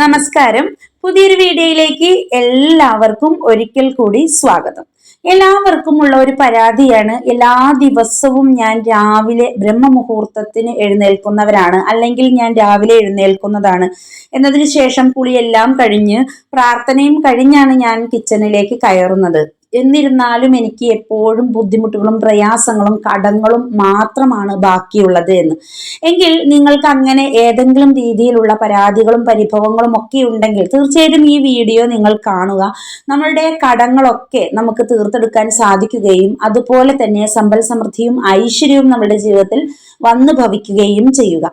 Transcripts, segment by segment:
നമസ്കാരം. പുതിയൊരു വീഡിയോയിലേക്ക് എല്ലാവർക്കും ഒരിക്കൽ കൂടി സ്വാഗതം. എല്ലാവർക്കുമുള്ള ഒരു പരാതിയാണ് എല്ലാ ദിവസവും ഞാൻ രാവിലെ ബ്രഹ്മമുഹൂർത്തത്തിന് എഴുന്നേൽക്കുന്നവരാണ് അല്ലെങ്കിൽ ഞാൻ രാവിലെ എഴുന്നേൽക്കുന്നതാണ്. എന്നതിന് ശേഷം കുളിയെല്ലാം കഴിഞ്ഞ് പ്രാർത്ഥനയും കഴിഞ്ഞാണ് ഞാൻ കിച്ചണിലേക്ക് കയറുന്നത്. എന്നിരുന്നാലും എനിക്ക് എപ്പോഴും ബുദ്ധിമുട്ടുകളും പ്രയാസങ്ങളും കടങ്ങളും മാത്രമാണ് ബാക്കിയുള്ളത് എന്ന്. എങ്കിൽ നിങ്ങൾക്ക് അങ്ങനെ ഏതെങ്കിലും രീതിയിലുള്ള പരാതികളും പരിഭവങ്ങളും ഒക്കെ ഉണ്ടെങ്കിൽ തീർച്ചയായിട്ടും ഈ വീഡിയോ നിങ്ങൾ കാണുക. നമ്മളുടെ കടങ്ങളൊക്കെ നമുക്ക് തീർത്തെടുക്കാൻ സാധിക്കുകയും അതുപോലെ തന്നെ സമ്പൽ സമൃദ്ധിയും ഐശ്വര്യവും നമ്മുടെ ജീവിതത്തിൽ വന്നു ഭവിക്കുകയും ചെയ്യുക.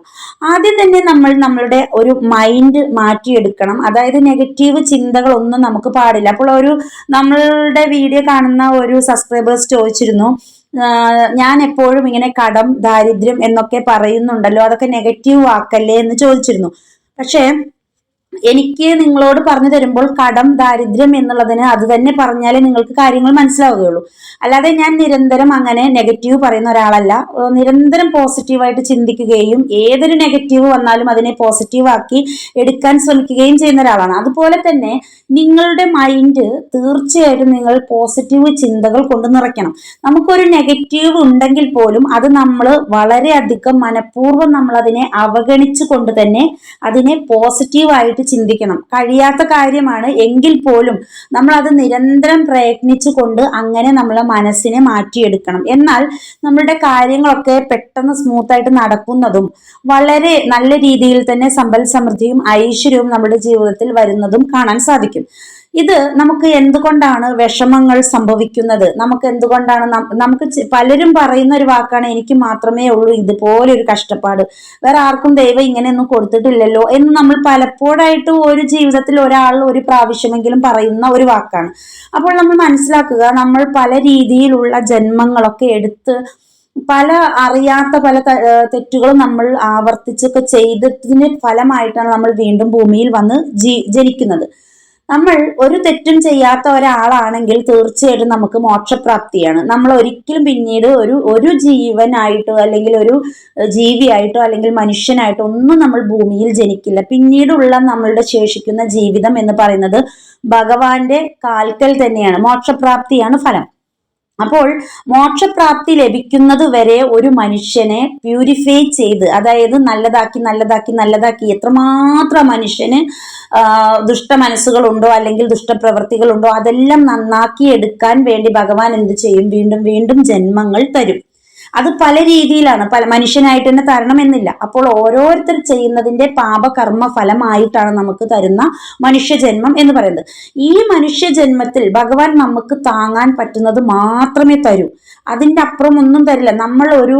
ആദ്യം തന്നെ നമ്മൾ നമ്മളുടെ ഒരു മൈൻഡ് മാറ്റിയെടുക്കണം. അതായത് നെഗറ്റീവ് ചിന്തകളൊന്നും നമുക്ക് പാടില്ല. അപ്പോൾ ഒരു നമ്മളുടെ വീഡിയോ കാണുന്ന ഒരു സബ്സ്ക്രൈബേഴ്സ് ചോദിച്ചിരുന്നു ഞാൻ എപ്പോഴും ഇങ്ങനെ കടം ദാരിദ്ര്യം എന്നൊക്കെ പറയുന്നുണ്ടല്ലോ. അതൊക്കെ നെഗറ്റീവ് വാക്കല്ലേ? എന്ന് ചോദിച്ചിരുന്നു. പക്ഷേ എനിക്ക് നിങ്ങളോട് പറഞ്ഞു തരുമ്പോൾ കടം ദാരിദ്ര്യം എന്നുള്ളതിന് അത് തന്നെ പറഞ്ഞാലേ നിങ്ങൾക്ക് കാര്യങ്ങൾ മനസ്സിലാവുകയുള്ളൂ. അല്ലാതെ ഞാൻ നിരന്തരം അങ്ങനെ നെഗറ്റീവ് പറയുന്ന ഒരാളല്ല. നിരന്തരം പോസിറ്റീവായിട്ട് ചിന്തിക്കുകയും ഏതൊരു നെഗറ്റീവ് വന്നാലും അതിനെ പോസിറ്റീവ് ആക്കി എടുക്കാൻ ശ്രമിക്കുകയും ചെയ്യുന്ന ഒരാളാണ്. അതുപോലെ തന്നെ നിങ്ങളുടെ മൈൻഡ് തീർച്ചയായിട്ടും നിങ്ങൾ പോസിറ്റീവ് ചിന്തകൾ കൊണ്ട് നിറയ്ക്കണം. നമുക്കൊരു നെഗറ്റീവ് ഉണ്ടെങ്കിൽ പോലും അത് നമ്മൾ വളരെയധികം മനഃപൂർവം നമ്മൾ അതിനെ അവഗണിച്ചു കൊണ്ട് തന്നെ അതിനെ പോസിറ്റീവായിട്ട് ചിന്തിക്കണം. കഴിയാത്ത കാര്യമാണ് എങ്കിൽ പോലും നമ്മൾ അത് നിരന്തരം പ്രയത്നിച്ചു കൊണ്ട് അങ്ങനെ നമ്മളെ മനസ്സിനെ മാറ്റിയെടുക്കണം. എന്നാൽ നമ്മളുടെ കാര്യങ്ങളൊക്കെ പെട്ടെന്ന് സ്മൂത്ത് ആയിട്ട് നടക്കുന്നതും വളരെ നല്ല രീതിയിൽ തന്നെ സമ്പൽ സമൃദ്ധിയും ഐശ്വര്യവും നമ്മുടെ ജീവിതത്തിൽ വരുന്നതും കാണാൻ സാധിക്കും. ഇത് നമുക്ക് എന്തുകൊണ്ടാണ് വിഷമങ്ങൾ സംഭവിക്കുന്നത്? നമുക്ക് എന്തുകൊണ്ടാണ് നമുക്ക് പലരും പറയുന്ന ഒരു വാക്കാണ് എനിക്ക് മാത്രമേ ഉള്ളൂ ഇതുപോലെ ഒരു കഷ്ടപ്പാട്. വേറെ ആർക്കും ദൈവം ഇങ്ങനെയൊന്നും കൊടുത്തിട്ടില്ലല്ലോ എന്ന് നമ്മൾ പലപ്പോഴായിട്ട് ഒരു ജീവിതത്തിൽ ഒരാൾ ഒരു പ്രാവശ്യമെങ്കിലും പറയുന്ന ഒരു വാക്കാണ്. അപ്പോൾ നമ്മൾ മനസ്സിലാക്കുക നമ്മൾ പല രീതിയിലുള്ള ജന്മങ്ങളൊക്കെ എടുത്ത് പല അറിയാത്ത പല തെറ്റുകളും നമ്മൾ ആവർത്തിച്ചൊക്കെ ചെയ്തതിന് ഫലമായിട്ടാണ് നമ്മൾ വീണ്ടും ഭൂമിയിൽ വന്ന് ജനിക്കുന്നത്. നമ്മൾ ഒരു തെറ്റും ചെയ്യാത്ത ഒരാളാണെങ്കിൽ തീർച്ചയായിട്ടും നമുക്ക് മോക്ഷപ്രാപ്തിയാണ്. നമ്മൾ ഒരിക്കലും പിന്നീട് ഒരു ഒരു ജീവനായിട്ടോ അല്ലെങ്കിൽ ഒരു ജീവിയായിട്ടോ അല്ലെങ്കിൽ മനുഷ്യനായിട്ടോ ഒന്നും നമ്മൾ ഭൂമിയിൽ ജനിക്കില്ല. പിന്നീടുള്ള നമ്മളുടെ ശേഷിക്കുന്ന ജീവിതം എന്ന് പറയുന്നത് ഭഗവാന്റെ കാൽക്കൽ തന്നെയാണ്. മോക്ഷപ്രാപ്തിയാണ് ഫലം. അപ്പോൾ മോക്ഷപ്രാപ്തി ലഭിക്കുന്നത് വരെ ഒരു മനുഷ്യനെ പ്യൂരിഫൈ ചെയ്ത് അതായത് നല്ലതാക്കി നല്ലതാക്കി നല്ലതാക്കി എത്രമാത്രം മനുഷ്യന് ദുഷ്ട മനസ്സുകളുണ്ടോ അല്ലെങ്കിൽ ദുഷ്ടപ്രവൃത്തികളുണ്ടോ അതെല്ലാം നന്നാക്കി എടുക്കാൻ വേണ്ടി ഭഗവാൻ എന്ത് ചെയ്യും? വീണ്ടും വീണ്ടും ജന്മങ്ങൾ തരും. അത് പല രീതിയിലാണ്. പല മനുഷ്യനായിട്ട് തന്നെ തരണമെന്നില്ല. അപ്പോൾ ഓരോരുത്തർ ചെയ്യുന്നതിന്റെ പാപകർമ്മ ഫലമായിട്ടാണ് നമുക്ക് തരുന്ന മനുഷ്യജന്മം എന്ന് പറയുന്നത്. ഈ മനുഷ്യജന്മത്തിൽ ഭഗവാൻ നമുക്ക് താങ്ങാൻ പറ്റുന്നത് മാത്രമേ തരൂ. അതിന്റെ അപ്പുറം ഒന്നും തരില്ല. നമ്മൾ ഒരു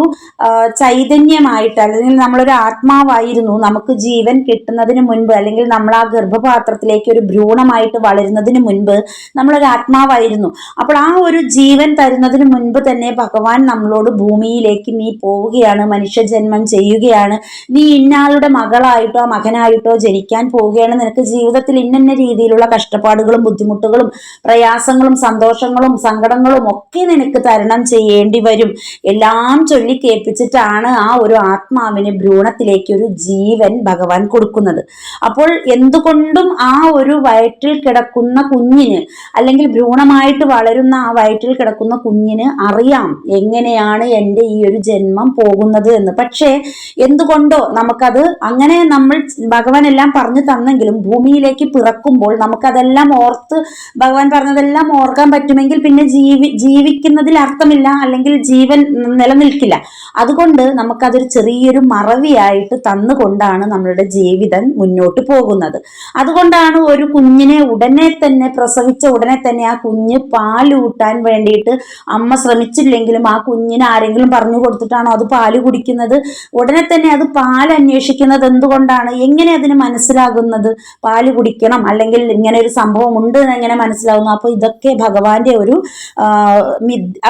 ചൈതന്യമായിട്ട് അല്ലെങ്കിൽ നമ്മളൊരു ആത്മാവായിരുന്നു. നമുക്ക് ജീവൻ കിട്ടുന്നതിന് മുൻപ് അല്ലെങ്കിൽ നമ്മൾ ആ ഗർഭപാത്രത്തിലേക്ക് ഒരു ഭ്രൂണമായിട്ട് വളരുന്നതിന് മുൻപ് നമ്മളൊരു ആത്മാവായിരുന്നു. അപ്പോൾ ആ ഒരു ജീവൻ തരുന്നതിന് മുൻപ് തന്നെ ഭഗവാൻ നമ്മളോട് ഭൂമിയിലേക്ക് നീ പോവുകയാണ് മനുഷ്യജന്മം ചെയ്യുകയാണ്. നീ ഇന്നാളുടെ മകളായിട്ടോ മകനായിട്ടോ ജനിക്കാൻ പോവുകയാണ്. നിനക്ക് ജീവിതത്തിൽ ഇന്നന്ന രീതിയിലുള്ള കഷ്ടപ്പാടുകളും ബുദ്ധിമുട്ടുകളും പ്രയാസങ്ങളും സന്തോഷങ്ങളും സങ്കടങ്ങളും ഒക്കെ നിനക്ക് തരണം ചെയ്യേണ്ടി വരും. എല്ലാം ചൊല്ലി കേൾപ്പിച്ചിട്ടാണ് ആ ഒരു ആത്മാവിന് ഭ്രൂണത്തിലേക്ക് ഒരു ജീവൻ ഭഗവാൻ കൊടുക്കുന്നത്. അപ്പോൾ എന്തുകൊണ്ടും ആ ഒരു വയറ്റിൽ കിടക്കുന്ന കുഞ്ഞിന് അല്ലെങ്കിൽ ഭ്രൂണമായിട്ട് വളരുന്ന ആ വയറ്റിൽ കിടക്കുന്ന കുഞ്ഞിന് അറിയാം എങ്ങനെയാണ് ഈ ഒരു ജന്മം പോകുന്നത് എന്ന്. പക്ഷേ എന്തുകൊണ്ടോ നമുക്കത് അങ്ങനെ നമ്മൾ ഭഗവാൻ എല്ലാം പറഞ്ഞു തന്നെങ്കിലും ഭൂമിയിലേക്ക് പിറക്കുമ്പോൾ നമുക്കതെല്ലാം ഓർത്ത് ഭഗവാൻ പറഞ്ഞതെല്ലാം ഓർക്കാൻ പറ്റുമെങ്കിൽ പിന്നെ ജീവി ജീവിക്കുന്നതിൽ അർത്ഥമില്ല അല്ലെങ്കിൽ ജീവൻ നിലനിൽക്കില്ല. അതുകൊണ്ട് നമുക്കതൊരു ചെറിയൊരു മറവിയായിട്ട് തന്നുകൊണ്ടാണ് നമ്മളുടെ ജീവിതം മുന്നോട്ട് പോകുന്നത്. അതുകൊണ്ടാണ് ഒരു കുഞ്ഞിനെ ഉടനെ തന്നെ പ്രസവിച്ച ഉടനെ തന്നെ ആ കുഞ്ഞ് പാലൂട്ടാൻ വേണ്ടിയിട്ട് അമ്മ ശ്രമിച്ചില്ലെങ്കിലും ആ കുഞ്ഞിന് ആരെങ്കിലും പറഞ്ഞു കൊടുത്തിട്ടാണോ അത് പാൽ കുടിക്കുന്നത്? ഉടനെ തന്നെ അത് പാൽ അന്വേഷിക്കുന്നത് എന്തുകൊണ്ടാണ്? എങ്ങനെ അതിന് മനസ്സിലാകുന്നത്? പാൽ കുടിക്കണം അല്ലെങ്കിൽ ഇങ്ങനെ ഒരു സംഭവം ഉണ്ട് എന്ന് എങ്ങനെ മനസ്സിലാകുന്നു അപ്പോൾ ഇതൊക്കെ ഭഗവാന്റെ ഒരു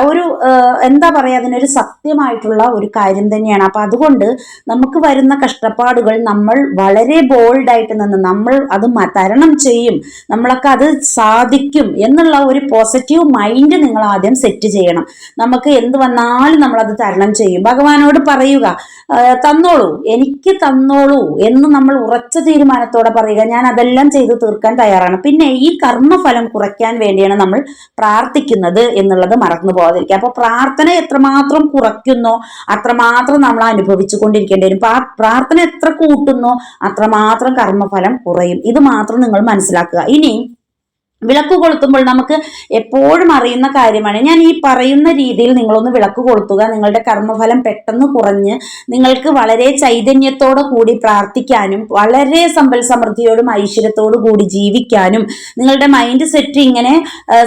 ഒരു എന്താ പറയുക അതിനൊരു സത്യമായിട്ടുള്ള ഒരു കാര്യം തന്നെയാണ്. അപ്പം അതുകൊണ്ട് നമുക്ക് വരുന്ന കഷ്ടപ്പാടുകൾ നമ്മൾ വളരെ ബോൾഡായിട്ട് നിന്ന് നമ്മൾ അത് തരണം ചെയ്യും. നമ്മളൊക്കെ അത് സാധിക്കും എന്നുള്ള ഒരു പോസിറ്റീവ് മൈൻഡ് നിങ്ങൾ ആദ്യം സെറ്റ് ചെയ്യണം. നമുക്ക് എന്ത് വന്നാലും നമ്മൾ നമ്മളത് തരണം ചെയ്യും. ഭഗവാനോട് പറയുക തന്നോളൂ എനിക്ക് തന്നോളൂ എന്ന് നമ്മൾ ഉറച്ച തീരുമാനത്തോടെ പറയുക. ഞാൻ അതെല്ലാം ചെയ്തു തീർക്കാൻ തയ്യാറാണ്. പിന്നെ ഈ കർമ്മഫലം കുറയ്ക്കാൻ വേണ്ടിയാണ് നമ്മൾ പ്രാർത്ഥിക്കുന്നത് എന്നുള്ളത് മറന്നു പോകാതിരിക്കുക. അപ്പൊ പ്രാർത്ഥന എത്രമാത്രം കുറയ്ക്കുന്നോ അത്രമാത്രം നമ്മൾ അനുഭവിച്ചു കൊണ്ടിരിക്കേണ്ടി വരും. പ്രാർത്ഥന എത്ര കൂട്ടുന്നോ അത്രമാത്രം കർമ്മഫലം കുറയും. ഇത് മാത്രം നിങ്ങൾ മനസ്സിലാക്കുക. ഇനി വിളക്ക് കൊളുത്തുമ്പോൾ നമുക്ക് എപ്പോഴും അറിയുന്ന കാര്യമാണ്. ഞാൻ ഈ പറയുന്ന രീതിയിൽ നിങ്ങളൊന്ന് വിളക്ക് കൊളുത്തുക. നിങ്ങളുടെ കർമ്മഫലം പെട്ടെന്ന് കുറഞ്ഞ് നിങ്ങൾക്ക് വളരെ ചൈതന്യത്തോടു കൂടി പ്രാർത്ഥിക്കാനും വളരെ സമ്പൽ സമൃദ്ധിയോടും ഐശ്വര്യത്തോടു കൂടി ജീവിക്കാനും നിങ്ങളുടെ മൈൻഡ് സെറ്റ് ഇങ്ങനെ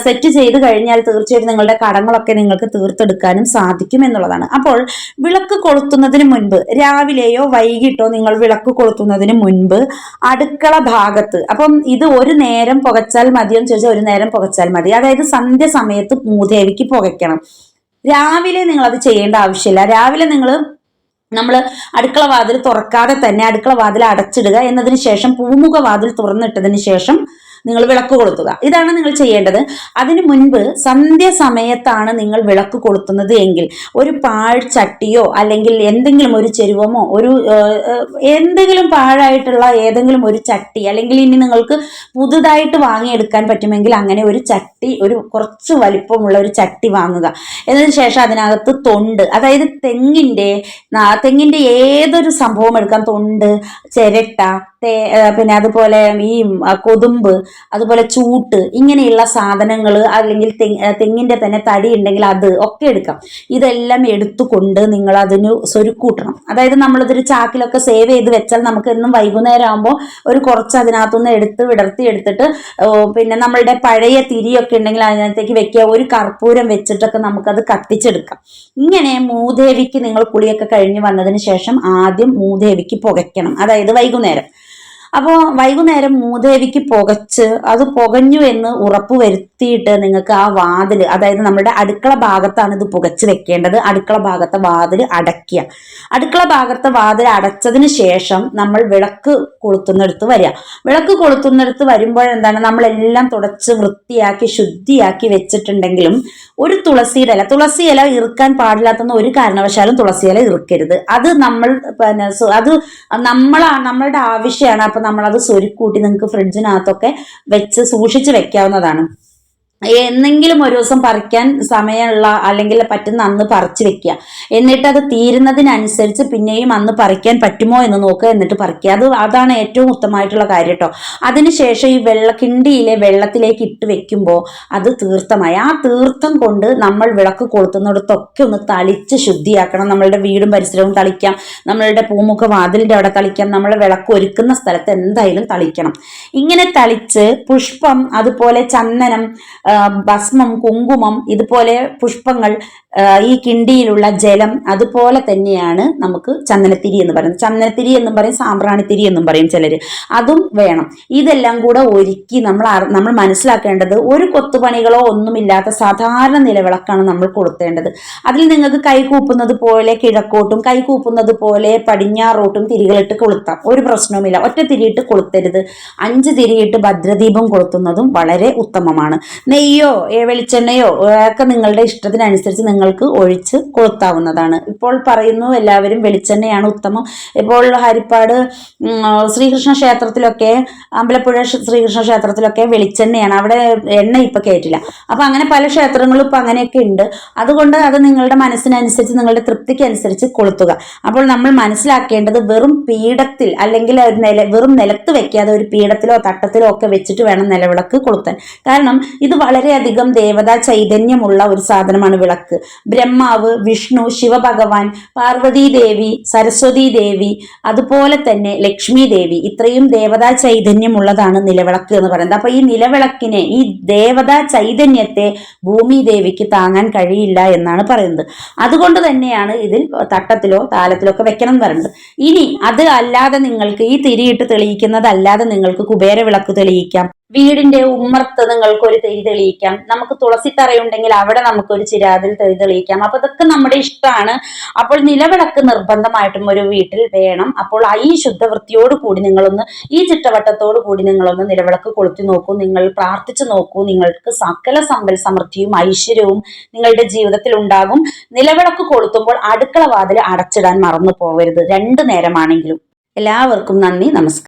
സെറ്റ് ചെയ്ത് കഴിഞ്ഞാൽ തീർച്ചയായിട്ടും നിങ്ങളുടെ കടങ്ങളൊക്കെ നിങ്ങൾക്ക് തീർത്തെടുക്കാനും സാധിക്കും എന്നുള്ളതാണ്. അപ്പോൾ വിളക്ക് കൊളുത്തുന്നതിന് മുൻപ് രാവിലെയോ വൈകിട്ടോ നിങ്ങൾ വിളക്ക് കൊളുത്തുന്നതിന് മുൻപ് അടുക്കള ഭാഗത്ത് അപ്പം ഇത് ഒരു നേരം പുകച്ചാൽ മതിയോ എന്ന് ചോദിച്ചാൽ ഒരു നേരം പുകച്ചാൽ മതി. അതായത് സന്ധ്യ സമയത്ത് മൂദേവിക്ക് പുകയ്ക്കണം. രാവിലെ നിങ്ങൾ അത് ചെയ്യേണ്ട ആവശ്യമില്ല. രാവിലെ നിങ്ങൾ നമ്മൾ അടുക്കള വാതിൽ തുറക്കാതെ തന്നെ അടുക്കള വാതിൽ അടച്ചിടുക എന്നതിന് ശേഷം പൂമുഖ വാതിൽ തുറന്നിട്ടതിന് ശേഷം നിങ്ങൾ വിളക്ക് കൊളുത്തുക. ഇതാണ് നിങ്ങൾ ചെയ്യേണ്ടത്. അതിനു മുൻപ് സന്ധ്യ സമയത്താണ് നിങ്ങൾ വിളക്ക് കൊളുത്തുന്നത് എങ്കിൽ ഒരു പാഴ്ചട്ടിയോ അല്ലെങ്കിൽ എന്തെങ്കിലും ഒരു ചെരുവമോ ഒരു എന്തെങ്കിലും പാഴായിട്ടുള്ള ഏതെങ്കിലും ഒരു ചട്ടി അല്ലെങ്കിൽ ഇനി നിങ്ങൾക്ക് പുതുതായിട്ട് വാങ്ങിയെടുക്കാൻ പറ്റുമെങ്കിൽ അങ്ങനെ ഒരു ചട്ടി ഒരു കുറച്ച് വലിപ്പമുള്ള ഒരു ചട്ടി വാങ്ങുക. എന്നതിന് ശേഷം അതിനകത്ത് തൊണ്ട് അതായത് തെങ്ങിന്റെ തെങ്ങിന്റെ ഏതൊരു സംഭവം എടുക്കാം? തൊണ്ട് ചിരട്ട തേ പിന്നെ അതുപോലെ ഈ കൊതുമ്പ് അതുപോലെ ചൂട്ട് ഇങ്ങനെയുള്ള സാധനങ്ങൾ അല്ലെങ്കിൽ തെങ്ങ് തെങ്ങിന്റെ തന്നെ തടി ഉണ്ടെങ്കിൽ അത് ഒക്കെ എടുക്കാം. ഇതെല്ലാം എടുത്തുകൊണ്ട് നിങ്ങൾ അതിന് സ്വരുക്കൂട്ടണം. അതായത് നമ്മളിതൊരു ചാക്കിലൊക്കെ സേവ് ചെയ്ത് വെച്ചാൽ നമുക്ക് എന്നും വൈകുന്നേരം ആകുമ്പോൾ ഒരു കുറച്ച് അതിനകത്തുനിന്ന് എടുത്ത് വിടർത്തി എടുത്തിട്ട് പിന്നെ നമ്മളുടെ പഴയ തിരിയൊക്കെ ഉണ്ടെങ്കിൽ അതിനകത്തേക്ക് വെക്കുക. ഒരു കർപ്പൂരം വെച്ചിട്ടൊക്കെ നമുക്കത് കത്തിച്ചെടുക്കാം. ഇങ്ങനെ മൂദേവിക്ക് നിങ്ങൾ കുളിയൊക്കെ കഴിഞ്ഞ് വന്നതിന് ശേഷം ആദ്യം മൂദേവിക്ക് പുകയ്ക്കണം. അതായത് വൈകുന്നേരം. അപ്പോൾ വൈകുന്നേരം മൂദേവിക്ക് പുകച്ച് അത് പുകഞ്ഞു എന്ന് ഉറപ്പ് വരുത്തിയിട്ട് നിങ്ങൾക്ക് ആ വാതിൽ അതായത് നമ്മുടെ അടുക്കള ഭാഗത്താണ് ഇത് പുകച്ച് വെക്കേണ്ടത്. അടുക്കള ഭാഗത്തെ വാതിൽ അടയ്ക്കുക. അടുക്കള ഭാഗത്തെ വാതിൽ അടച്ചതിന് ശേഷം നമ്മൾ വിളക്ക് കൊളുത്തുന്നിടത്ത് വരിക. വിളക്ക് കൊളുത്തുന്നിടത്ത് വരുമ്പോഴെന്താണ് നമ്മളെല്ലാം തുടച്ച് വൃത്തിയാക്കി ശുദ്ധിയാക്കി വെച്ചിട്ടുണ്ടെങ്കിലും ഒരു തുളസിയുടെ ഇല തുളസി ഇല ഇറുക്കാൻ പാടില്ലാത്തെന്ന് ഒരു കാരണവശാലും തുളസി ഇല ഇറുക്കരുത്. അത് നമ്മൾ പിന്നെ അത് നമ്മളാ നമ്മളുടെ ആവശ്യമാണ് അപ്പം നമ്മളത് സ്വരുക്കൂട്ടി നിങ്ങൾക്ക് ഫ്രിഡ്ജിനകത്തൊക്കെ വെച്ച് സൂക്ഷിച്ച് വെക്കാവുന്നതാണ്. എന്നെങ്കിലും ഒരു ദിവസം പറിക്കാൻ സമയമുള്ള അല്ലെങ്കിൽ പറ്റുന്ന അന്ന് പറിച്ചു വെക്കുക. എന്നിട്ട് അത് തീരുന്നതിനനുസരിച്ച് പിന്നെയും അന്ന് പറിക്കാൻ പറ്റുമോ എന്ന് നോക്കുക എന്നിട്ട് പറിക്കുക. അത് അതാണ് ഏറ്റവും ഉത്തമമായിട്ടുള്ള കാര്യം കേട്ടോ. അതിനുശേഷം ഈ വെള്ള കിണ്ടിയിലെ വെള്ളത്തിലേക്ക് ഇട്ട് വെക്കുമ്പോൾ അത് തീർത്ഥമായി. ആ തീർത്ഥം കൊണ്ട് നമ്മൾ വിളക്ക് കൊളുത്തുന്നിടത്തൊക്കെ ഒന്ന് തളിച്ച് ശുദ്ധിയാക്കണം. നമ്മളുടെ വീടും പരിസരവും തളിക്കാം. നമ്മളുടെ പൂമുഖ വാതിലിന്റെ അവിടെ തളിക്കാം. നമ്മൾ വിളക്ക് ഒരുക്കുന്ന സ്ഥലത്ത് എന്തായാലും തളിക്കണം. ഇങ്ങനെ തളിച്ച് പുഷ്പം അതുപോലെ ചന്ദനം ഭസ്മം കുങ്കുമം ഇതുപോലെ പുഷ്പങ്ങൾ ഈ കിണ്ടിയിലുള്ള ജലം അതുപോലെ തന്നെയാണ് നമുക്ക് ചന്ദനത്തിരി എന്ന് പറയുന്നത്. ചന്ദനത്തിരി എന്നും പറയും സാമ്പ്രാണിത്തിരി എന്നും പറയും ചിലർ അതും വേണം. ഇതെല്ലാം കൂടെ ഒരുക്കി നമ്മൾ നമ്മൾ മനസ്സിലാക്കേണ്ടത് ഒരു കൊത്തുപണികളോ ഒന്നുമില്ലാത്ത സാധാരണ നിലവിളക്കാണ് നമ്മൾ കൊളുത്തേണ്ടത്. അതിൽ നിങ്ങൾക്ക് കൈ കൂപ്പുന്നത് പോലെ കിഴക്കോട്ടും കൈ കൂപ്പുന്നത് പോലെ പടിഞ്ഞാറോട്ടും തിരികളിട്ട് കൊളുത്താം. ഒരു പ്രശ്നവുമില്ല. ഒറ്റ തിരിയിട്ട് കൊളുത്തരുത്. അഞ്ച് തിരിയിട്ട് ഭദ്രദീപം കൊളുത്തുന്നതും വളരെ ഉത്തമമാണ്. നെയ്യോ വെളിച്ചെണ്ണയോ ഒക്കെ നിങ്ങളുടെ ഇഷ്ടത്തിനനുസരിച്ച് നിങ്ങൾക്ക് ഒഴിച്ച് കൊളുത്താവുന്നതാണ്. ഇപ്പോൾ പറയുന്നു എല്ലാവരും വെളിച്ചെണ്ണയാണ് ഉത്തമം. ഇപ്പോൾ ഹരിപ്പാട് ശ്രീകൃഷ്ണ ക്ഷേത്രത്തിലൊക്കെ അമ്പലപ്പുഴ ശ്രീകൃഷ്ണ ക്ഷേത്രത്തിലൊക്കെ വെളിച്ചെണ്ണയാണ്. അവിടെ എണ്ണ ഇപ്പം കയറ്റില്ല അപ്പം അങ്ങനെ പല ക്ഷേത്രങ്ങളും ഇപ്പം അങ്ങനെയൊക്കെ ഉണ്ട്. അതുകൊണ്ട് അത് നിങ്ങളുടെ മനസ്സിനനുസരിച്ച് നിങ്ങളുടെ തൃപ്തിക്ക് അനുസരിച്ച് കൊളുത്തുക. അപ്പോൾ നമ്മൾ മനസ്സിലാക്കേണ്ടത് വെറും പീഠത്തിൽ അല്ലെങ്കിൽ വെറും നിലത്ത് വെക്കാതെ ഒരു പീഠത്തിലോ തട്ടത്തിലോ ഒക്കെ വെച്ചിട്ട് വേണം നിലവിളക്ക് കൊളുത്താൻ. കാരണം ഇത് വളരെയധികം ദേവതാ ചൈതന്യമുള്ള ഒരു സാധനമാണ് വിളക്ക്. ബ്രഹ്മാവ് വിഷ്ണു ശിവഭഗവാൻ പാർവതി ദേവി സരസ്വതി ദേവി അതുപോലെ തന്നെ ലക്ഷ്മി ദേവി. ഇത്രയും ദേവതാ ചൈതന്യമുള്ളതാണ് നിലവിളക്ക് എന്ന് പറയുന്നത്. അപ്പൊ ഈ നിലവിളക്കിനെ ഈ ദേവതാ ചൈതന്യത്തെ ഭൂമി ദേവിക്ക് താങ്ങാൻ കഴിയില്ല എന്നാണ് പറയുന്നത്. അതുകൊണ്ട് തന്നെയാണ് ഇതിൽ തട്ടത്തിലോ താലത്തിലോ ഒക്കെ വെക്കണം എന്ന് പറയുന്നത്. ഇനി അത് അല്ലാതെ നിങ്ങൾക്ക് ഈ തിരിയിട്ട് തെളിയിക്കുന്നതല്ലാതെ നിങ്ങൾക്ക് കുബേര വിളക്ക് തെളിയിക്കാം. വീടിന്റെ ഉമ്മർത്ത് നിങ്ങൾക്ക് ഒരു തെരി തെളിയിക്കാം. നമുക്ക് തുളസിത്തറയുണ്ടെങ്കിൽ അവിടെ നമുക്ക് ഒരു ചിരാതിൽ തെരി തെളിയിക്കാം. അപ്പൊ ഇതൊക്കെ നമ്മുടെ ഇഷ്ടമാണ്. അപ്പോൾ നിലവിളക്ക് നിർബന്ധമായിട്ടും ഒരു വീട്ടിൽ വേണം. അപ്പോൾ ഈ ശുദ്ധവൃത്തിയോട് കൂടി നിങ്ങളൊന്ന് ഈ ചുറ്റവട്ടത്തോട് കൂടി നിങ്ങളൊന്ന് നിലവിളക്ക് കൊളുത്തി നോക്കൂ. നിങ്ങൾ പ്രാർത്ഥിച്ചു നോക്കൂ. നിങ്ങൾക്ക് സകല സമ്പൽ സമൃദ്ധിയും ഐശ്വര്യവും നിങ്ങളുടെ ജീവിതത്തിൽ ഉണ്ടാകും. നിലവിളക്ക് കൊളുത്തുമ്പോൾ അടുക്കള വാതിൽ അടച്ചിടാൻ മറന്നു പോകരുത് രണ്ടു നേരമാണെങ്കിലും. എല്ലാവർക്കും നന്ദി നമസ്കാരം.